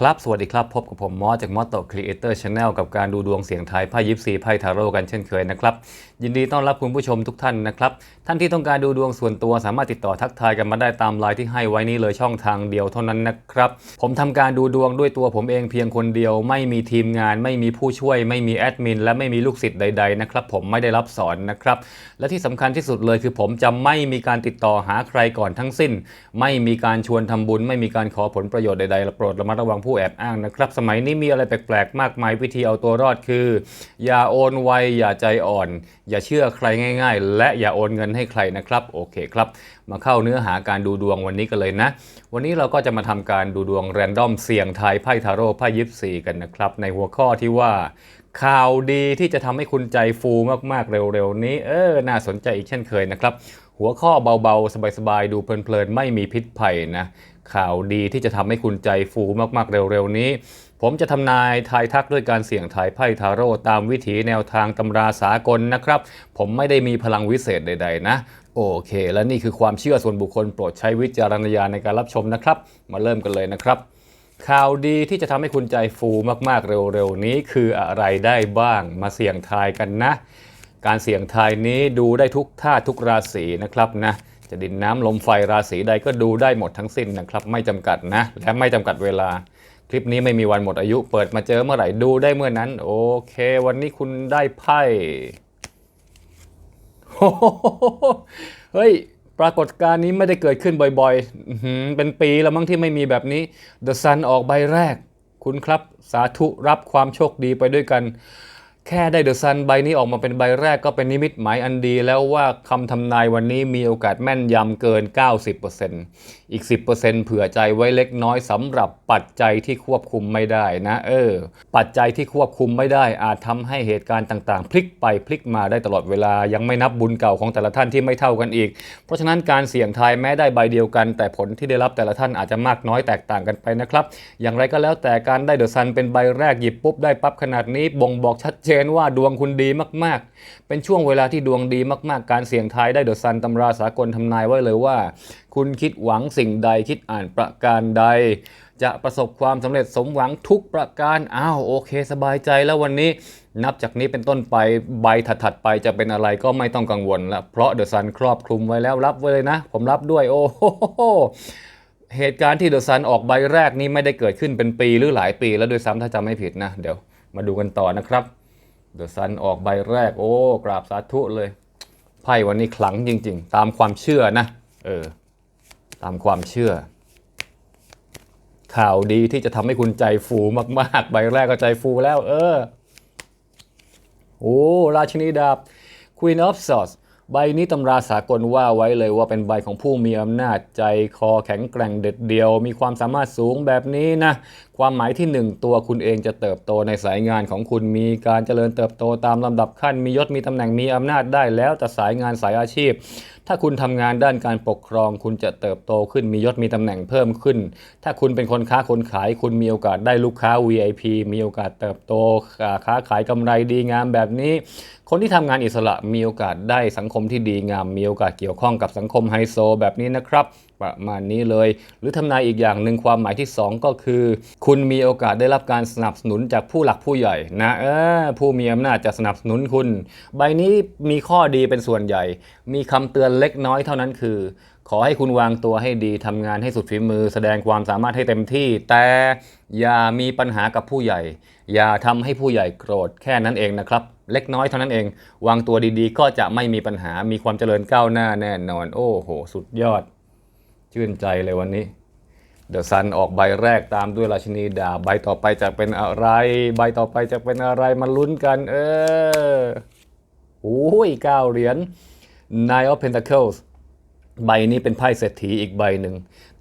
ครับ สวัสดีครับ พบกับผมมอสจากมอสโตครีเอเตอร์ชาแนลกับการดูดวงเสียงไทยไพ่ยิปซีไพ่ทาโร่กันเช่นเคยนะครับ ยินดีต้อนรับคุณผู้ชมทุกท่านนะครับ ท่านที่ต้องการดูดวงส่วนตัวสามารถติดต่อทักทายกันมาได้ตามไลน์ที่ให้ไว้นี้เลยช่องทางเดียวเท่านั้นนะครับ ผมทำการดูดวงด้วยตัวผมเองเพียงคนเดียว ไม่มีทีมงาน ไม่มีผู้ช่วย ไม่มีแอดมินและไม่มีลูกศิษย์ใดๆนะครับผมไม่ได้รับสอนนะครับและที่สำคัญที่สุดเลยคือผมจะไม่มีการติดต่อหาใครก่อนทั้งสิ้น ไม่มีการชวนทำบุญ ไม่มีการขอผลประโยชน์ใดๆโปรดระมัดระวังผู้แอบอ้างนะครับ สมัยนี้มีอะไรแปลกๆ มากมายวิธีเอาตัวรอดคือ อย่าโอนไวอย่าใจอ่อน อย่าเชื่อใครง่าย ๆ และอย่าโอนเงินให้ใครนะครับ โอเคครับ มาเข้าเนื้อหาการดูดวงวันนี้กันเลยนะ วันนี้เราก็จะมาทำการดูดวงแรนดอมเสี่ยงทายไพ่ทาโร่ไพ่ยิปซีกันนะครับ ในหัวข้อที่ว่าข่าวดีที่จะทำให้คุณใจฟูมากๆเร็วๆ นี้ เออ น่าสนใจอีกเช่นเคยนะครับ หัวข้อเบาๆ สบายๆ ดูเพลินๆ ไม่มีพิษภัยนะ ข่าวดีที่จะทำให้คุณใจฟูมากๆเร็วๆนี้ ผมจะทำนายทายทักด้วยการเสี่ยงทายไพ่ทาโร่ตามวิถีแนวทางตำราสากลนะครับ ผมไม่ได้มีพลังวิเศษใด ๆ นะ โอเค และนี่คือความเชื่อส่วนบุคคลโปรดใช้วิจารณญาณในการรับชมนะครับ มาเริ่มกันเลยนะครับข่าวดีที่จะทำให้คุณใจฟูมากๆเร็วๆนี้คืออะไรได้บ้างมาเสี่ยงทายกันนะ การเสี่ยงทายนี้ดูได้ทุกท่าทุกราศีนะครับนะ จะดินน้ำลมไฟราศีใดก็ดูได้หมดทั้งสิ้นนะครับ ไม่จำกัดนะ และไม่จำกัดเวลา คลิปนี้ไม่มีวันหมดอายุ เปิดมาเจอเมื่อไหร่ดูได้เมื่อนั้น โอเค วันนี้คุณได้ไพ่เฮ้ย ปรากฏการณ์นี้ไม่ได้เกิดขึ้นบ่อยๆ เป็นปีแล้วมั้งที่ไม่มีแบบนี้ The Sun ออกใบแรก คุณครับสาธุรับความโชคดีไปด้วยกัน แค่ได้เดอะซันใบนี้ออกมาเป็นใบแรกก็เป็นนิมิตหมายอันดีแล้วว่าคำทำนายวันนี้มีโอกาสแม่นยำเกิน 90%อีก 10%เผื่อใจไว้เล็กน้อยสำหรับปัจจัยที่ควบคุมไม่ได้นะเออ ปัจจัยที่ควบคุมไม่ได้อาจทำให้เหตุการณ์ต่างๆ พลิกไปพลิกมาได้ตลอดเวลายังไม่นับบุญเก่าของแต่ละท่านที่ไม่เท่ากันอีก เพราะฉะนั้นการเสี่ยงทายแม้ได้ใบเดียวกัน แต่ผลที่ได้รับแต่ละท่านอาจจะมากน้อยแตกต่างกันไปนะครับ อย่างไรก็แล้วแต่การได้เดอะซันเป็นใบแรกหยิบปุ๊บได้ปั๊บขนาดนี้บ่งบอกชัดเจนว่าดวงคุณดีมากๆ เป็นช่วงเวลาที่ดวงดีมากๆ การเสี่ยงทายได้เดอะซันตำราสากลทำนายไว้เลยว่า คุณคิดหวังสิ่งใดคิดอ่านประการใด จะประสบความสำเร็จสมหวังทุกประการอ้าวโอเค สบายใจแล้ววันนี้นับจากนี้เป็นต้นไปใบถัดๆไปจะเป็นอะไรก็ไม่ต้องกังวลละเพราะเดอะซันครอบคลุมไว้แล้วรับไว้เลยนะ ผมรับด้วยโอ้โหเหตุการณ์ที่เดอะซันออกใบแรกนี้ไม่ได้เกิดขึ้นเป็นปีหรือหลายปีแล้วด้วยซ้ำถ้าจำไม่ผิดนะ เดี๋ยวมาดูกันต่อนะครับ เดอะซันออกใบแรก โอ้กราบสาธุเลย ไพ่วันนี้ขลังจริง ๆ ตามความเชื่อนะ เออ ตามความเชื่อ ข่าวดีที่จะทำให้คุณใจฟูมากๆ ใบแรกก็ใจฟูแล้ว เออ โอ้ ราชินีดาบ Queen of Swords ใบนี้ตำราสากลว่าไว้เลยว่าเป็นใบของผู้มีอำนาจใจคอแข็งแกร่งเด็ดเดียว มีความสามารถสูงแบบนี้นะ ความหมายที่หนึ่งตัวคุณเองจะเติบโตในสายงานของคุณมีการเจริญเติบโตตามลำดับขั้นมียศมีตำแหน่งมีอำนาจได้แล้วแต่สายงานสายอาชีพ ถ้าคุณทำงานด้านการปกครอง คุณจะเติบโตขึ้นมียศมีตำแหน่งเพิ่มขึ้น ถ้าคุณเป็นคนค้าคนขาย คุณมีโอกาสได้ลูกค้า VIP มีโอกาสเติบโตค้าขายกำไรดีงามแบบนี้ คนที่ทำงานอิสระมีโอกาสได้สังคมที่ดีงาม มีโอกาสเกี่ยวข้องกับสังคมไฮโซแบบนี้นะครับ ประมาณนี้เลย หรือทำนายอีกอย่างหนึ่งความหมายที่ 2 ก็คือ คุณมีโอกาสได้รับการสนับสนุนจากผู้หลักผู้ใหญ่นะเออผู้มีอำนาจจะสนับสนุนคุณ ใบนี้มีข้อดีเป็นส่วนใหญ่ มีคำเตือนเล็กน้อยเท่านั้นคือ ขอให้คุณวางตัวให้ดีทำงานให้สุดฝีมือ แสดงความสามารถให้เต็มที่ แต่อย่ามีปัญหากับผู้ใหญ่ อย่าทำให้ผู้ใหญ่โกรธแค่นั้นเองนะครับเล็กน้อยเท่านั้นเอง วางตัวดีๆ ก็จะไม่มีปัญหามีความเจริญก้าวหน้าแน่นอน โอ้โห สุดยอด ชื่นใจเลยวันนี้ เดอะซันออกใบแรกตามด้วยราชินีดาใบต่อไปจะเป็นอะไร ใบต่อไปจะเป็นอะไรมาลุ้นกัน เออโอ้ยเก้าเหรียญ Nine of Pentacles ใบนี้เป็นไพ่เศรษฐีอีกใบหนึ่ง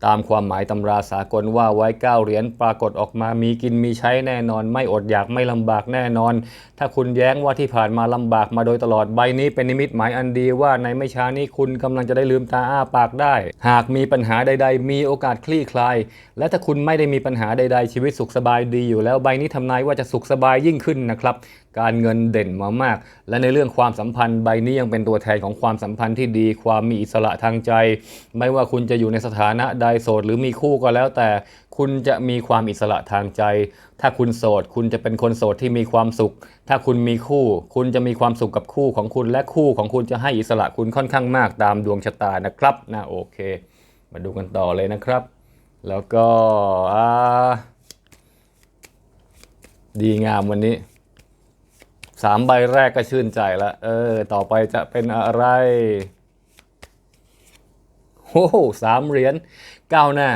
ตามความหมายตำราสากลว่าไว้เก้าเหรียญปรากฏออกมามีกินมีใช้แน่นอน ไม่อดอยากไม่ลำบากแน่นอน ถ้าคุณแย้งว่าที่ผ่านมาลำบากมาโดยตลอดใบนี้เป็นนิมิตหมายอันดีว่าในไม่ช้านี้คุณกำลังจะได้ลืมตาอ้าปากได้ หากมีปัญหาใด ๆ มีโอกาสคลี่คลาย และถ้าคุณไม่ได้มีปัญหาใด ๆ ชีวิตสุขสบายดีอยู่แล้วใบนี้ทำนายว่าจะสุขสบายยิ่งขึ้นนะครับการเงินเด่นมามาก และในเรื่องความสัมพันธ์ใบนี้ยังเป็นตัวแทนของความสัมพันธ์ที่ดี ความมีอิสระทางใจ ไม่ว่าคุณจะอยู่ในสถานะใดโสดหรือมีคู่ก็แล้วแต่ คุณจะมีความอิสระทางใจ ถ้าคุณโสด คุณจะเป็นคนโสดที่มีความสุข ถ้าคุณมีคู่ คุณจะมีความสุขกับคู่ของคุณและคู่ของคุณจะให้อิสระคุณค่อนข้างมากตามดวงชะตานะครับนะโอเค มาดูกันต่อเลยนะครับ แล้วก็ดีงามวันนี้สามใบแรกก็ชื่นใจละเออ ต่อไปจะเป็นอะไร โอ้โหสามเหรียญก้าวหน้า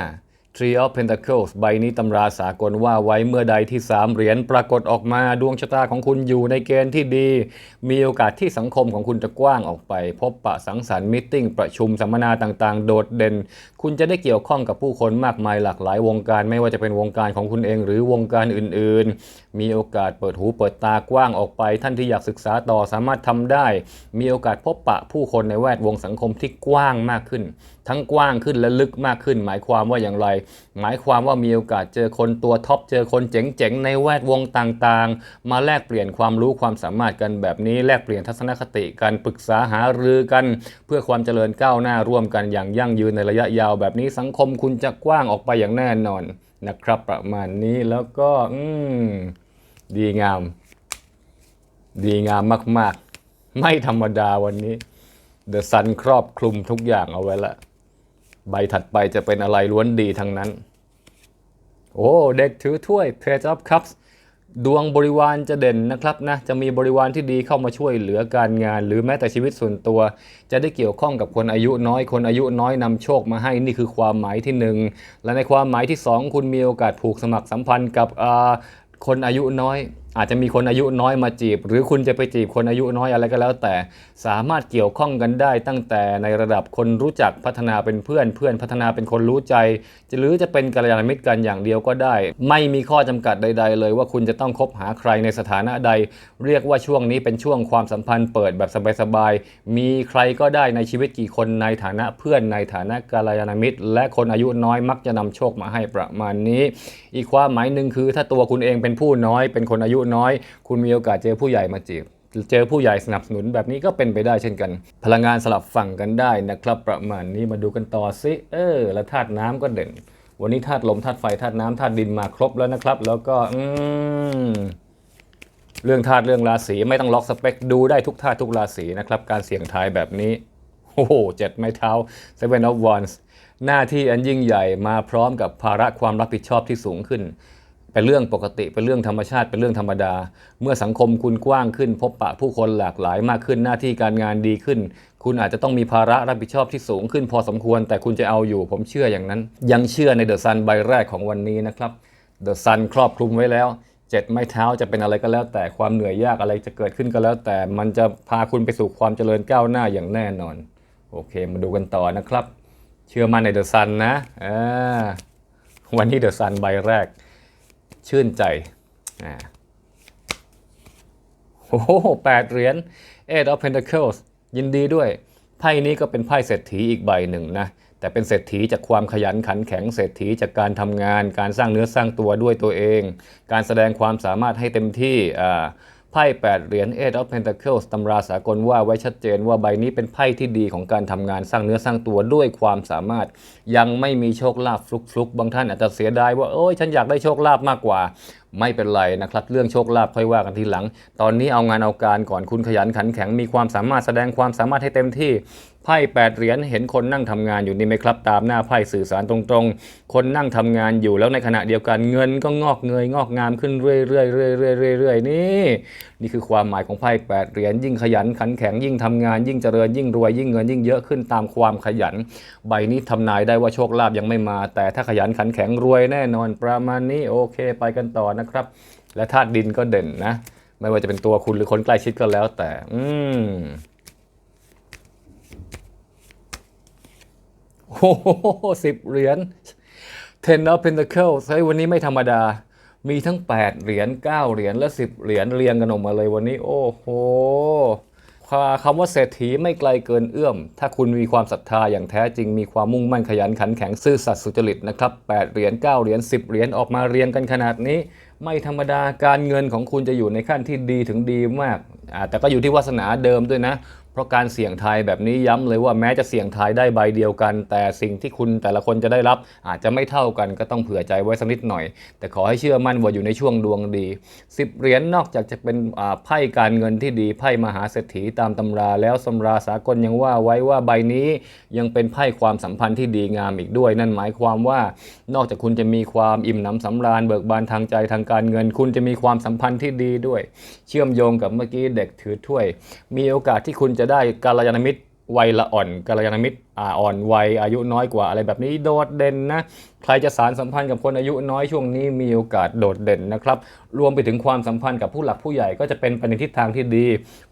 Tree of Pentacles ใบนี้ตำราสากลว่าไว้เมื่อใดที่สามเหรียญปรากฏออกมาดวงชะตาของคุณอยู่ในเกณฑ์ที่ดี มีโอกาสที่สังคมของคุณจะกว้างออกไป พบปะสังสรรค์มิ팅ประชุมสัมมนาต่างๆ โดดเด่น คุณจะได้เกี่ยวข้องกับผู้คนมากมายหลากหลายวงการไม่ว่าจะเป็นวงการของคุณเอง หรือวงการอื่นๆ มีโอกาสเปิดหูเปิดตากว้างออกไป ท่านที่อยากศึกษาต่อสามารถทำได้ มีโอกาสพบปะผู้คนในแวดวงสังคมที่กว้างมากขึ้น ทั้งกว้างขึ้นและลึกมากขึ้น หมายความว่าอย่างไร หมายความว่ามีโอกาสเจอคนตัวท็อปเจอคนเจ๋งๆในแวดวงต่างๆ มาแลกเปลี่ยนความรู้ความสามารถกันแบบนี้แลกเปลี่ยนทัศนคติกันปรึกษาหารือกัน เพื่อความเจริญก้าวหน้าร่วมกันอย่างยั่งยืนในระยะยาวแบบนี้สังคมคุณจะกว้างออกไปอย่างแน่นอนนะครับ ประมาณนี้แล้วก็อืมดีงาม ดีงามมาก ๆ ไม่ธรรมดาวันนี้เดอะซันครอบคลุมทุกอย่างเอาไว้ละ ใบถัดไปจะเป็นอะไรล้วนดีทั้งนั้น โอ้ เด็กถือถ้วย Page of Cups ดวงบริวารจะเด่นนะครับนะ จะมีบริวารที่ดีเข้ามาช่วยเหลือการงาน หรือแม้แต่ชีวิตส่วนตัว จะได้เกี่ยวข้องกับคนอายุน้อย คนอายุน้อยนำโชคมาให้นี่คือความหมายที่หนึ่งและในความหมายที่สองคุณมีโอกาสผูกสมัครสัมพันธ์กับอ่าคนอายุน้อย อาจจะมีคนอายุน้อยมาจีบ หรือคุณจะไปจีบคนอายุน้อยอะไรก็แล้ว แต่สามารถเกี่ยวข้องกันได้ตั้งแต่ในระดับคนรู้จักพัฒนาเป็นเพื่อน เพื่อนพัฒนาเป็นคนรู้ใจ หรือจะเป็นกัลยาณมิตรกันอย่างเดียวก็ได้ ไม่มีข้อจำกัดใด ๆ เลยว่าคุณจะต้องคบหาใครในสถานะใด เรียกว่าช่วงนี้เป็นช่วงความสัมพันธ์เปิดแบบสบายๆมีใครก็ได้ในชีวิตกี่คนในฐานะเพื่อนในฐานะกัลยาณมิตร และคนอายุน้อยมักจะนำโชคมาให้ประมาณนี้ อีกความหมายหนึ่งคือถ้าตัวคุณเองเป็นผู้น้อยเป็นคนอายุน้อย คุณมีโอกาสเจอผู้ใหญ่มาจีบเจอผู้ใหญ่สนับสนุนแบบนี้ก็เป็นไปได้เช่นกัน พลังงานสลับฝั่งกันได้นะครับ ประมาณนี้มาดูกันต่อซิเออ แล้วธาตุน้ำก็เด่น วันนี้ธาตุลมธาตุไฟธาตุน้ำธาตุดินมาครบแล้วนะครับ แล้วก็อืมเรื่องธาตุเรื่องราศีไม่ต้องล็อกสเปคดูได้ทุกธาตุทุกราศีนะครับ การเสี่ยงทายแบบนี้โอ้โหเจ็ดไม้เท้า Seven of Wands หน้าที่อันยิ่งใหญ่มาพร้อมกับภาระความรับผิดชอบที่สูงขึ้น เป็นเรื่องปกติเป็นเรื่องธรรมชาติเป็นเรื่องธรรมดา เมื่อสังคมคุณกว้างขึ้น พบปะผู้คนหลากหลายมากขึ้นหน้าที่การงานดีขึ้น คุณอาจจะต้องมีภาระรับผิดชอบที่สูงขึ้นพอสมควร แต่คุณจะเอาอยู่ผมเชื่ออย่างนั้น ยังเชื่อในเดอะซันใบแรกของวันนี้นะครับเดอะซันครอบคลุมไว้แล้วเจ็ดไม้เท้าจะเป็นอะไรก็แล้ว แต่ความเหนื่อยยากอะไรจะเกิดขึ้นก็แล้ว แต่มันจะพาคุณไปสู่ความเจริญก้าวหน้าอย่างแน่นอน โอเค มาดูกันต่อนะครับ เชื่อมั่นในเดอะซันนะอ่าวันนี้เดอะซันใบแรก ชื่นใจอ่าโอ้โหแปดเหรียญ Eight of Pentacles ยินดีด้วย ไพ่นี้ก็เป็นไพ่เศรษฐีอีกใบหนึ่งนะ แต่เป็นเศรษฐีจากความขยันขันแข็ง เศรษฐีจากการทำงาน การสร้างเนื้อสร้างตัวด้วยตัวเอง การแสดงความสามารถให้เต็มที่อ่า ไพ่8เหรียญ Eight of Pentacles ตำราสากลว่าไว้ชัดเจนว่าใบนี้เป็นไพ่ที่ดีของการทำงานสร้างเนื้อสร้างตัวด้วยความสามารถ ยังไม่มีโชคลาภฟลุกๆ บางท่านอาจจะเสียดายว่า โอ้ยฉันอยากได้โชคลาภมากกว่า ไม่เป็นไรนะครับ เรื่องโชคลาภค่อยว่ากันทีหลัง ตอนนี้เอางานเอาการก่อนคุณขยันขันแข็งมีความสามารถแสดงความสามารถให้เต็มที่ไพ่แปดเหรียญเห็นคนนั่งทำงานอยู่นี่ไหมครับ ตามหน้าไพ่สื่อสารตรงๆ คนนั่งทำงานอยู่แล้วในขณะเดียวกันเงินก็งอกเงยงอกงามขึ้นเรื่อยๆเรื่อยๆเรื่อยๆนี่นี่คือความหมายของไพ่แปดเหรียญยิ่งขยันขันแข็งยิ่งทำงาน ยิ่งเจริญยิ่งรวยยิ่งเงินยิ่งเยอะขึ้นตามความขยัน ใบนี้ทำนายได้ว่าโชคลาภยังไม่มา แต่ถ้าขยันขันแข็งรวยแน่นอนประมาณนี้โอเค ไปกันต่อนะครับ และธาตุดินก็เด่นนะ ไม่ว่าจะเป็นตัวคุณหรือคนใกล้ชิดก็แล้วแต่ อืม โอ้โหสิบเหรียญ Ten of Pentacles เฮ้ยวันนี้ไม่ธรรมดา มีทั้ง 8 เหรียญ 9 เหรียญ และ 10 เหรียญเรียงกันออกมาเลยวันนี้ โอ้โหคำว่าเศรษฐีไม่ไกลเกินเอื้อม ถ้าคุณมีความศรัทธาอย่างแท้จริง มีความมุ่งมั่นขยันขันแข็งซื่อสัตย์สุจริตนะครับ8เหรียญ 9 เหรียญ 10 เหรียญออกมาเรียงกันขนาดนี้ ไม่ธรรมดาการเงินของคุณจะอยู่ในขั้นที่ดีถึงดีมากแต่ก็อยู่ที่วาสนาเดิมด้วยนะ ราะการเสี่ยงทายแบบนี้ย้ำเลยว่าแม้จะเสี่ยงทายได้ใบเดียวกัน แต่สิ่งที่คุณแต่ละคนจะได้รับอาจจะไม่เท่ากันก็ต้องเผื่อใจไว้สักนิดหน่อย แต่ขอให้เชื่อมั่นว่าอยู่ในช่วงดวงดีสิบเหรียญนอกจากจะเป็นไพ่การเงินที่ดีไพ่มหาเศรษฐีตามตำรา แล้วสำราสากลยังว่าไว้ว่าใบนี้ยังเป็นไพ่ความสัมพันธ์ที่ดีงามอีกด้วย นั่นหมายความว่านอกจากคุณจะมีความอิ่มหนำสำราญเบิกบานทางใจทางการเงิน คุณจะมีความสัมพันธ์ที่ดีด้วย เชื่อมโยงกับเมื่อกี้เด็กถือถ้วย มีโอกาสที่คุณจะได้กาลยานมิตรวัยละอ่อนกาลยานมิตรอ่าอ่อนวัยอายุน้อยกว่าอะไรแบบนี้โดดเด่นนะใครจะสารสัมพันธ์กับคนอายุน้อยช่วงนี้มีโอกาสโดดเด่นนะครับรวมไปถึงความสัมพันธ์กับผู้หลักผู้ใหญ่ก็จะเป็นไปในทิศทางที่ดี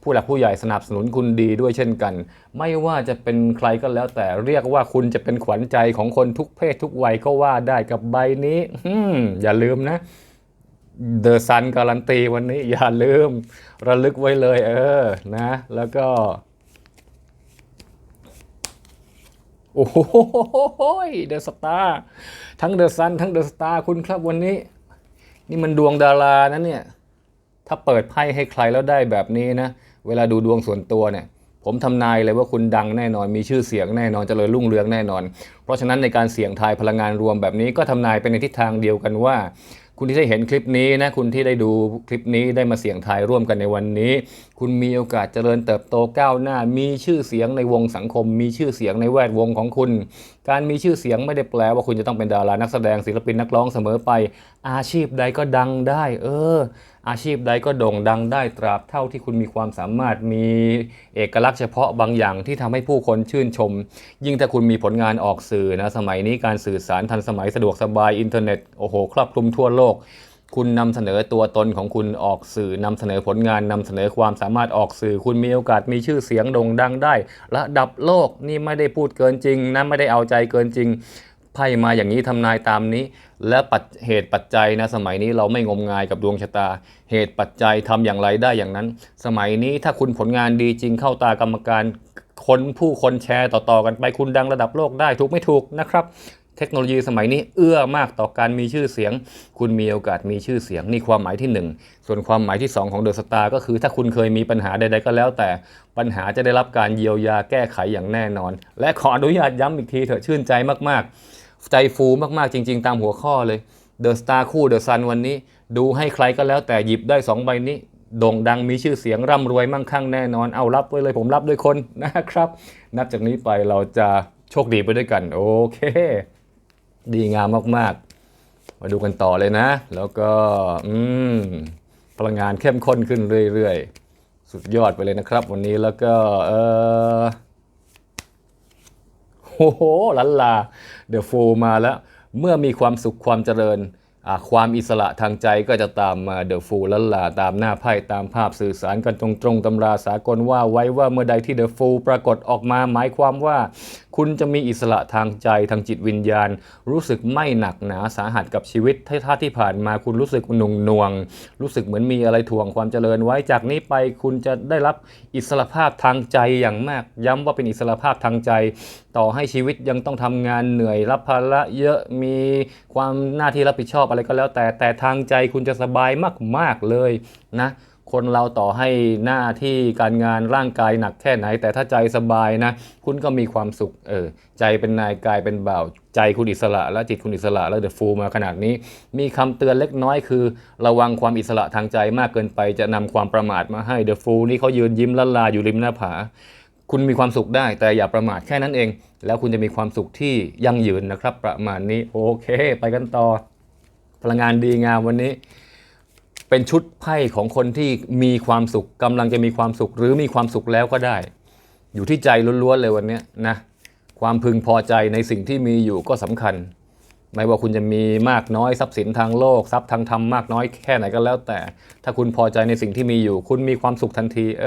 ผู้หลักผู้ใหญ่สนับสนุนคุณดีด้วยเช่นกัน ไม่ว่าจะเป็นใครก็แล้วแต่เรียกว่าคุณจะเป็นขวัญใจของคนทุกเพศทุกวัยก็ว่าได้กับใบนี้อืมอย่าลืมนะเดอะซันการันตีวันนี้อย่าลืมระลึกไว้เลย เออนะ แล้วก็ โอ้โหเดอะสตาร์ทั้งเดอะซันทั้งเดอะสตาร์คุณครับวันนี้ นี่มันดวงดารานะเนี่ย ถ้าเปิดไพ่ให้ใครแล้วได้แบบนี้นะ เวลาดูดวงส่วนตัวเนี่ย ผมทำนายเลยว่าคุณดังแน่นอน มีชื่อเสียงแน่นอนเจริญรุ่งเรืองแน่นอน เพราะฉะนั้นในการเสี่ยงทายพลังงานรวมแบบนี้ก็ทำนายไปในทิศทางเดียวกันว่า คุณที่ได้เห็นคลิปนี้นะคุณที่ได้ดูคลิปนี้ได้มาเสี่ยงทายร่วมกันในวันนี้ คุณมีโอกาสเจริญเติบโตก้าวหน้า มีชื่อเสียงในวงสังคม มีชื่อเสียงในแวดวงของคุณ การมีชื่อเสียงไม่ได้แปลว่าคุณจะต้องเป็นดารานักแสดงศิลปินนักร้องเสมอไป อาชีพใดก็ดังได้ เออ อาชีพใดก็โด่งดังได้ตราบเท่าที่คุณมีความสามารถมีเอกลักษณ์เฉพาะบางอย่างที่ทำให้ผู้คนชื่นชม ยิ่งถ้าคุณมีผลงานออกสื่อนะสมัยนี้การสื่อสารทันสมัยสะดวกสบายอินเทอร์เน็ตโอ้โหครอบคลุมทั่วโลก คุณนำเสนอตัวตนของคุณออกสื่อนำเสนอผลงานนำเสนอความสามารถออกสื่อ คุณมีโอกาสมีชื่อเสียงโด่งดังได้ ระดับโลกนี่ไม่ได้พูดเกินจริงนะไม่ได้เอาใจเกินจริงไพ่มาอย่างนี้ทำนายตามนี้ และปัจเหตุปัจจัยนะสมัยนี้เราไม่งมงายกับดวงชะตา เหตุปัจจัยทำอย่างไรได้อย่างนั้น สมัยนี้ถ้าคุณผลงานดีจริงเข้าตากรรมการคนผู้คนแชร์ต่อๆกันไปคุณดังระดับโลกได้ถูกไม่ถูกนะครับ เทคโนโลยีสมัยนี้เอื้อมากต่อการมีชื่อเสียง คุณมีโอกาสมีชื่อเสียงนี่ความหมายที่หนึ่งส่วนความหมายที่สองของเดอะสตาร์ก็คือถ้าคุณเคยมีปัญหาใดๆก็แล้ว แต่ปัญหาจะได้รับการเยียวยาแก้ไขอย่างแน่นอน และขออนุญาตย้ำอีกทีเถอะชื่นใจมากๆ ใจฟูมากๆจริง ๆ ตามหัวข้อเลยเดอะสตาร์คู่เดอะซันวันนี้ ดูให้ใครก็แล้วแต่หยิบได้สองใบนี้โด่งดังมีชื่อเสียงร่ำรวยมั่งคั่งแน่นอน เอารับไว้เลยผมรับด้วยคนนะครับ นับจากนี้ไปเราจะโชคดีไปด้วยกัน โอเค ดีงามมากๆ มาดูกันต่อเลยนะ แล้วก็อืมพลังงานเข้มข้นขึ้นเรื่อยๆ สุดยอดไปเลยนะครับ วันนี้แล้วก็เออโอ้โหลันลาเดอะโฟมาแล้ว เมื่อมีความสุขความเจริญ ความอิสระทางใจก็จะตามมาเดอะฟูลันลาตามหน้าไพ่ตามภาพสื่อสารกันตรงๆตำราสากลว่าไว้ว่าเมื่อใดที่เดอะฟูปรากฏออกมาหมายความว่า คุณจะมีอิสระทางใจทางจิตวิญญาณ รู้สึกไม่หนักหนาสาหัสกับชีวิตถ้าที่ผ่านมาคุณรู้สึกหนุ่งหน่วง รู้สึกเหมือนมีอะไรถ่วงความเจริญไว้จากนี้ไปคุณจะได้รับอิสระภาพทางใจอย่างมาก ย้ำว่าเป็นอิสระภาพทางใจ ต่อให้ชีวิตยังต้องทำงานเหนื่อยรับภาระเยอะมีความหน้าที่รับผิดชอบอะไรก็แล้วแต่แต่ทางใจคุณจะสบายมากๆเลยนะคนเราต่อให้หน้าที่การงานร่างกายหนักแค่ไหน แต่ถ้าใจสบายนะ คุณก็มีความสุขเออใจเป็นนายกายเป็นบ่าว ใจคุณอิสระ และจิตคุณอิสระ แล้วเดอะฟูมาขนาดนี้ มีคำเตือนเล็กน้อยคือ ระวังความอิสระทางใจมากเกินไปจะนำความประมาทมาให้เดอะฟูนี่เขายืนยิ้มละลาอยู่ริมหน้าผา คุณมีความสุขได้ แต่อย่าประมาทแค่นั้นเอง แล้วคุณจะมีความสุขที่ยั่งยืนนะครับ ประมาณนี้โอเค ไปกันต่อ พลังงานดีงามวันนี้ เป็นชุดไพ่ของคนที่มีความสุขกำลังจะมีความสุข หรือมีความสุขแล้วก็ได้ อยู่ที่ใจล้วนๆเลยวันนี้นะความพึงพอใจในสิ่งที่มีอยู่ก็สำคัญ ไม่ว่าคุณจะมีมากน้อยทรัพย์สินทางโลกทรัพย์ทางธรรมมากน้อยแค่ไหนก็แล้วแต่ ถ้าคุณพอใจในสิ่งที่มีอยู่ คุณมีความสุขทันที เอ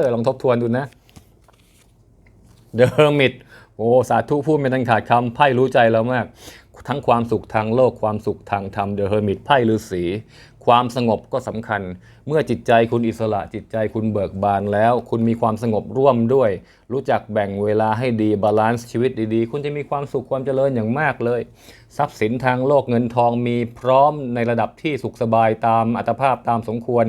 อลองทบทวนดูนะ เดอะเฮอร์มิตโอ้สาธุพูดไม่ทันขาดคำไพ่รู้ใจเรามาก ทั้งความสุขทางโลกความสุขทางธรรมเดอะเฮอร์มิตไพ่ฤาษีความสงบก็สำคัญ เมื่อจิตใจคุณอิสระจิตใจคุณเบิกบานแล้ว คุณมีความสงบร่วมด้วย รู้จักแบ่งเวลาให้ดีบาลานซ์ชีวิตดีๆ คุณจะมีความสุขความเจริญอย่างมากเลย ทรัพย์สินทางโลกเงินทองมีพร้อมในระดับที่สุขสบายตามอัตภาพตามสมควร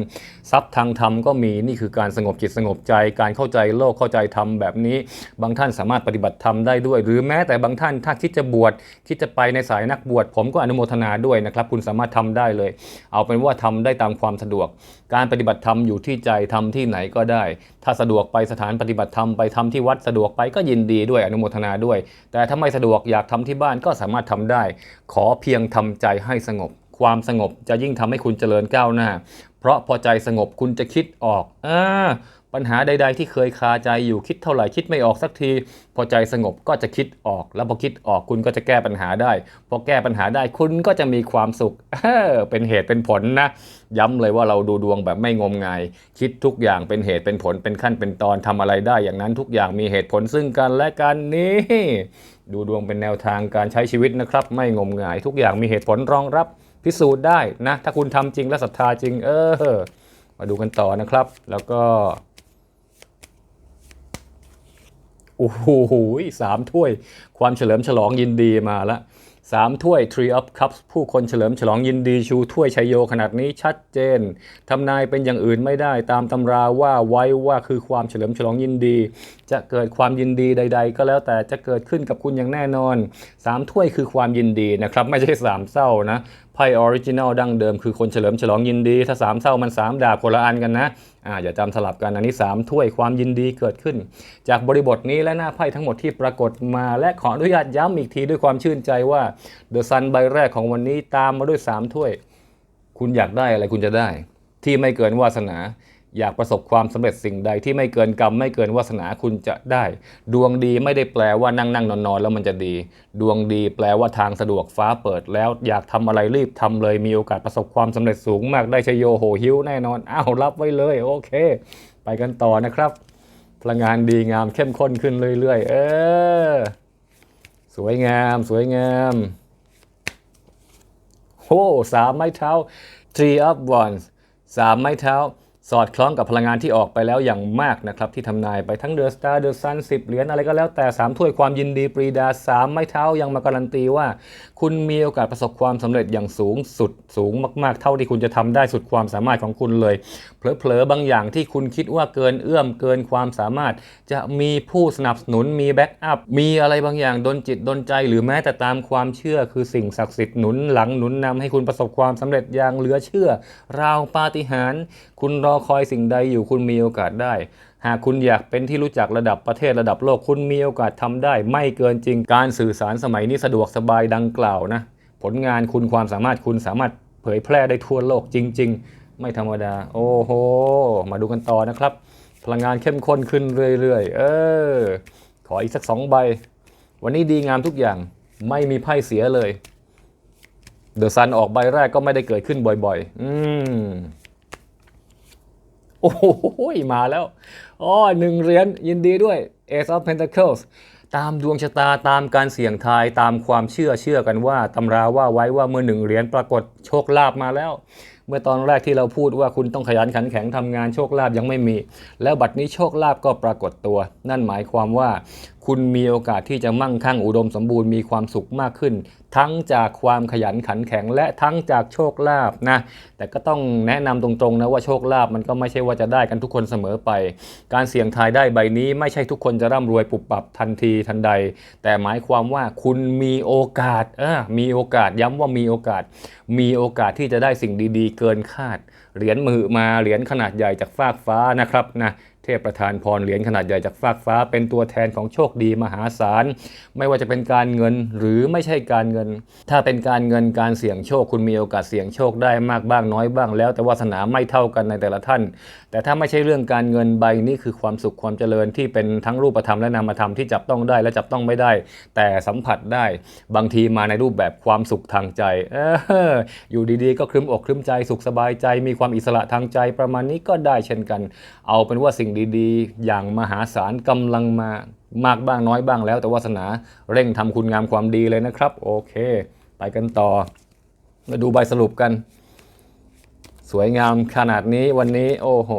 ทรัพย์ทางธรรมก็มีนี่คือการสงบจิตสงบใจ การเข้าใจโลกเข้าใจธรรมแบบนี้ บางท่านสามารถปฏิบัติธรรมได้ด้วย หรือแม้แต่บางท่านถ้าคิดจะบวชคิดจะไปในสายนักบวชผมก็อนุโมทนาด้วยนะครับ คุณสามารถทำได้เลย เอาเป็นว่าทำได้ตามความสะดวก การปฏิบัติธรรมอยู่ที่ใจทำที่ไหนก็ได้ ถ้าสะดวกไปสถานปฏิบัติธรรมไปทำที่วัดสะดวกไปก็ยินดีด้วยอนุโมทนาด้วย แต่ถ้าไม่สะดวกอยากทำที่บ้านก็สามารถทำได้ ขอเพียงทำใจให้สงบ ความสงบจะยิ่งทำให้คุณเจริญก้าวหน้า เพราะพอใจสงบคุณจะคิดออกอา ปัญหาใด ๆ ที่เคยคาใจอยู่คิดเท่าไหร่คิดไม่ออกสักที พอใจสงบก็จะคิดออก แล้วพอคิดออกคุณก็จะแก้ปัญหาได้ พอแก้ปัญหาได้คุณก็จะมีความสุขเเป็นเหตุเป็นผลนะ ย้ำเลยว่าเราดูดวงแบบไม่งมงายคิดทุกอย่างเป็นเหตุเป็นผลเป็นขั้นเป็นตอนทำอะไรได้ อย่างนั้นทุกอย่างมีเหตุผลซึ่งกันและกันนี่ดูดวงเป็นแนวทางการใช้ชีวิตนะครับ ไม่งมงาย ทุกอย่างมีเหตุผลรองรับพิสูจน์ได้นะ ถ้าคุณทำจริงและศรัทธาจริง เออ มาดูกันต่อนะครับ แล้วก็ โอ้โหสามถ้วยความเฉลิมฉลองยินดีมาละสามถ้วย Tree of Cups ผู้คนเฉลิมฉลองยินดีชูถ้วยชัยโยขนาดนี้ชัดเจน ทำนายเป็นอย่างอื่นไม่ได้ตามตำราว่าไว้ว่าคือความเฉลิมฉลองยินดี จะเกิดความยินดีใด ๆ ก็แล้วแต่จะเกิดขึ้นกับคุณอย่างแน่นอนสามถ้วยคือความยินดีนะครับ ไม่ใช่สามเศร้านะไพ่ออริจินัลดั้งเดิมคือคนเฉลิมฉลองยินดี ถ้าสามเศร้ามันสามดาบคนละอันกันนะ อ่าอย่าจำสลับกันอันนี้สามถ้วยความยินดีเกิดขึ้น จากบริบทนี้และหน้าไพ่ทั้งหมดที่ปรากฏมาและขออนุญาตย้ำอีกทีด้วยความชื่นใจว่าเดอะซันใบแรกของวันนี้ตามมาด้วย 3 ถ้วย คุณอยากได้อะไรคุณจะได้ ที่ไม่เกินวาสนา อยากประสบความสำเร็จสิ่งใดที่ไม่เกินกรรม ไม่เกินวาสนาคุณจะได้ ดวงดีไม่ได้แปลว่านั่งนั่งนอนนอนแล้วมันจะดี ดวงดีแปลว่าทางสะดวกฟ้าเปิดแล้ว อยากทำอะไรรีบทำเลยมีโอกาสประสบความสำเร็จสูงมากได้ชโยโหหิวแน่นอนอ้าวรับไว้เลย โอเค ไปกันต่อนะครับ พลังงานดีงามเข้มข้นขึ้นเรื่อยๆ เออ สวยงาม สวยงามโอ้สามไม้เท้า three of wands สามไม้เท้า สอดคล้องกับพลังงานที่ออกไปแล้วอย่างมากนะครับ ที่ทำนายไปทั้งเดอะสตาร์เดอะซันสิบเหรียญอะไรก็แล้วแต่สามถ้วยความยินดีปรีดาสามไม้เท้ายังมาการันตีว่า คุณมีโอกาสประสบความสำเร็จอย่างสูงสุดสูงมาก ๆ เท่าที่คุณจะทำได้สุดความสามารถของคุณเลย เผลอๆ บางอย่างที่คุณคิดว่าเกินเอื้อมเกินความสามารถ จะมีผู้สนับสนุนมีแบ็กอัพมีอะไรบางอย่างดนจิตดนใจ หรือแม้แต่ตามความเชื่อคือสิ่งศักดิ์สิทธิ์หนุนหลังหนุนนำให้คุณประสบความสำเร็จอย่างเหลือเชื่อราวปาฏิหาริย์คุณรอคอยสิ่งใดอยู่คุณมีโอกาสได้ หากคุณอยากเป็นที่รู้จักระดับประเทศระดับโลกคุณมีโอกาสทำได้ ไม่เกินจริงการสื่อสารสมัยนี้สะดวกสบายดังกล่าวนะผลงานคุณความสามารถคุณสามารถเผยแพร่ได้ทั่วโลกจริง ๆ ไม่ธรรมดา โอ้โห มาดูกันต่อนะครับ พลังงานเข้มข้นขึ้นเรื่อยๆ เออ ขออีกสักสองใบ วันนี้ดีงามทุกอย่างไม่มีไพ่เสียเลย เดอะซันออกใบแรกก็ไม่ได้เกิดขึ้นบ่อย ๆ อืม โอ้โหมาแล้วอ๋อหนึ่งเหรียญยินดีด้วย Ace of Pentacles ตามดวงชะตาตามการเสี่ยงทายตามความเชื่อเชื่อกันว่าตำราว่าไว้ว่าเมื่อหนึ่งเหรียญปรากฏโชคลาภมาแล้ว เมื่อตอนแรกที่เราพูดว่าคุณต้องขยันขันแข็งทำงานโชคลาภยังไม่มี แล้วบัดนี้โชคลาภก็ปรากฏตัว นั่นหมายความว่า คุณมีโอกาสที่จะมั่งคั่งอุดมสมบูรณ์มีความสุขมากขึ้น ทั้งจากความขยันขันแข็งและทั้งจากโชคลาภนะแต่ก็ต้องแนะนำตรงๆนะว่าโชคลาภมันก็ไม่ใช่ว่าจะได้กันทุกคนเสมอไป การเสี่ยงทายได้ใบนี้ไม่ใช่ทุกคนจะร่ำรวยปุบปับทันทีทันใด แต่หมายความว่าคุณมีโอกาสเออมีโอกาสย้ำว่ามีโอกาส มีโอกาสที่จะได้สิ่งดีๆ เกินคาดเหรียญมือมาเหรียญขนาดใหญ่จากฟากฟ้านะครับนะ เทพประธานพรเหรียญขนาดใหญ่จากฟากฟ้า เป็นตัวแทนของโชคดีมหาศาล ไม่ว่าจะเป็นการเงินหรือไม่ใช่การเงิน ถ้าเป็นการเงินการเสี่ยงโชคคุณมีโอกาสเสี่ยงโชคได้มากบ้างน้อยบ้างแล้ว แต่วาสนาไม่เท่ากันในแต่ละท่านแต่ถ้าไม่ใช่เรื่องการเงินใบนี้คือความสุขความเจริญที่เป็นทั้งรูปธรรมและนามธรรมที่จับต้องได้และจับต้องไม่ได้ แต่สัมผัสได้บางทีมาในรูปแบบความสุขทางใจอออยู่ดีๆ ก็ครึ้มอกครึ้มใจสุขสบายใจ มีความอิสระทางใจประมาณนี้ก็ได้เช่นกัน เอาเป็นว่าสิ่งดีๆ อย่างมหาศาลกำลังมามากบ้างน้อยบ้างแล้ว แต่วาสนาเร่งทำคุณงามความดีเลยนะครับ โอเค ไปกันต่อมาดูใบสรุปกัน สวยงามขนาดนี้วันนี้โอ้โห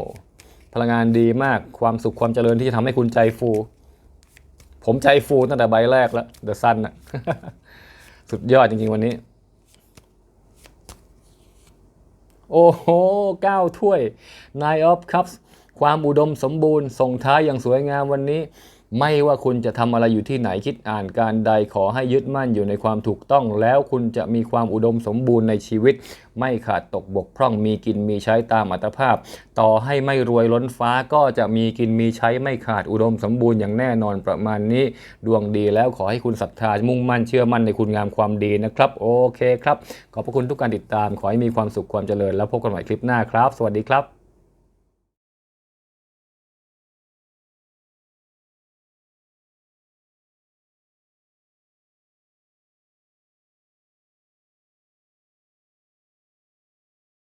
พลังงานดีมากความสุขความเจริญที่จะทำให้คุณใจฟู ผมใจฟูตั้งแต่ใบแรกแล้วเดอะซันน่ะสุดยอดจริง ๆ วันนี้ โอ้โหเก้าถ้วย Nine of Cups ความอุดมสมบูรณ์ส่งท้ายอย่างสวยงามวันนี้ ไม่ว่าคุณจะทำอะไรอยู่ที่ไหนคิดอ่านการใดขอให้ยึดมั่นอยู่ในความถูกต้อง แล้วคุณจะมีความอุดมสมบูรณ์ในชีวิต ไม่ขาดตกบกพร่องมีกินมีใช้ตามอัตภาพ ต่อให้ไม่รวยล้นฟ้าก็จะมีกินมีใช้ไม่ขาดอุดมสมบูรณ์อย่างแน่นอนประมาณนี้ ดวงดีแล้วขอให้คุณศรัทธามุ่งมั่นเชื่อมั่นในคุณงามความดีนะครับ โอเคครับ ขอบพระคุณทุกการติดตาม ขอให้มีความสุขความเจริญแล้วพบกันใหม่คลิปหน้าครับ สวัสดีครับ